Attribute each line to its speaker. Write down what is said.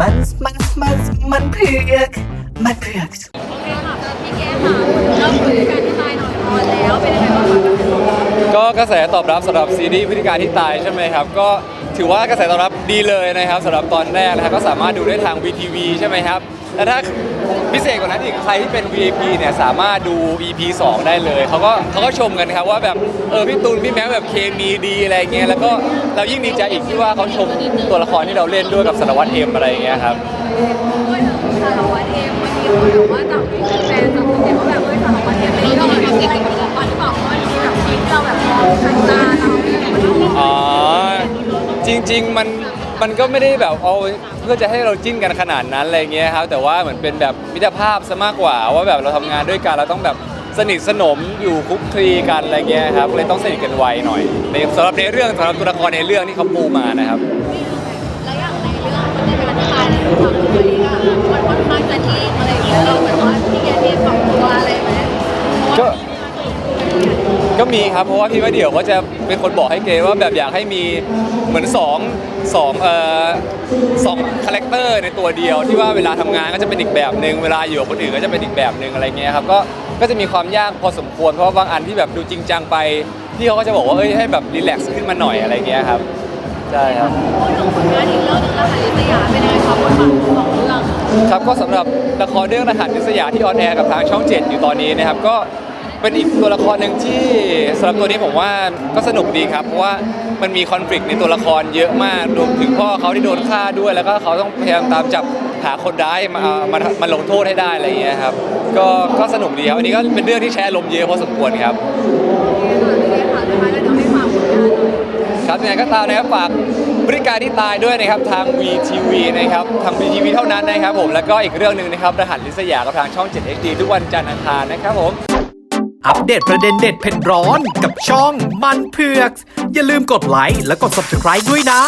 Speaker 1: มันมันมันมันเผือกมันเผือก
Speaker 2: โอเคค่ะพี่แก้ค่ะเราคุยกันที่ตายหน่อยพอแล้วเป็นยังไงบ้างคะ
Speaker 3: ก็กระแสตอบรับสำหรับซีรีส์พฤติการที่ตายใช่ไหมครับ ก็ถือว่ากระแสตอบรับดีเลยนะครับสำหรับตอนแรกนะครับก็สามารถดูได้ทาง VTV ใช่ไหมครับและถ้าพิเศษกว่านั้นอีกใครที่เป็น VIP เนี่ยสามารถดู EP 2 ได้เลยเขาก็เขาก็ชมกันครับว่าแบบเออพี่ตูนพี่แม็กแบบเคมีดีอะไรเงี้ยแล้วก็เรายิ่งดีใจอีกที่ว่าเขาชมตัวละครที่เราเล่นด้วยกับสารวัตรเอ็มอะไรเงี้ยครับ
Speaker 2: สารวัตรเองวันนี้คนบอกว่า อ๋อ
Speaker 3: จริง ๆ มันมันก็ไม่ได้แบบเอาเพื่อจะให้เราจิ้นกันขนาดนั้นอะไรเงี้ยครับ แต่ว่าเหมือนเป็นแบบมิตรภาพซะมากกว่าว่าแบบเราทำงานด้วยกันเราต้องแบบสนิทสนมอยู่คลุกคลีกันอะไรเงี้ยครับเลยต้องสนิทกันไวหน่อยในสำหรับในเรื่องสำหรับตัวละครในเรื่องที่เขาปูมานะครับ
Speaker 2: ก็มีครับ
Speaker 3: เพราะว่าพี่ว่าเดี่ยวก็จะเป็นคนบอกให้เกรซว่าแบบอยากให้มีเหมือนสองสองเอ่อสองคาแรคเตอร์ในตัวเดียวที่ว่าเวลาทำงานก็จะเป็นอีกแบบหนึ่งเวลาอยู่กับคนอื่นก็จะเป็นอีกแบบหนึ่งอะไรเงี้ยครับก็ก็จะมีความยากพอสมควรเพราะว่าบางอันที่แบบดูจริงจังไปพี่เขาก็จะบอกว่าเอ้ยให้แบบรีแลกซ์ขึ้นมาหน่อยอะไรเงี้ยครับใช่ครับ
Speaker 2: พูดถึงผลงานอีกเรื่องนึงนะคะลิสยาเป็นยังไงคะบทบาทของสองเรื่อง
Speaker 3: ครับก็สำหรับละครเรื่องรหัสนิสยาที่ออนแอร์กับทางช่อง 7 อยู่ตอนนี้นะครับก็ เป็นอีกตัวละครหนึ่งที่สำหรับตัวนี้ผมว่าก็สนุกดีครับ เพราะว่ามันมีคอนฟ lict ในตัวละครเยอะมากรวมถึงพ่อเขาที่โดนฆ่าด้วย แล้วก็เขาต้องพยายามตามจับหาคนร้ายมามามาลงโทษให้ได้อะไรอย่างเงี้ยครับก็ก็สนุกดีครับอันนี้ก็เป็นเรื่องที่แชร์ลมณ์เยอะพอสมควรครับ
Speaker 2: ค่ะเป็นยังไงคะเดี๋ยวให้ฝากผลงานหน่อย
Speaker 3: ครับยังไงก็ตามนะครับฝากบริการที่ตายด้วยนะครับทาง VTV นะครับทาง VTV เท่านั้นนะครับผมแล้วก็อีกเรื่องหนึ่งนะครับรหัสลิสยากับทางช่อง 7 HD ทุกวันจันทร์อังคารนะครับผม
Speaker 1: อัปเดตประเด็นเด็ดเผ็ดร้อนกับช่องมันเผือก อย่าลืมกดไลค์และกด subscribe ด้วยนะ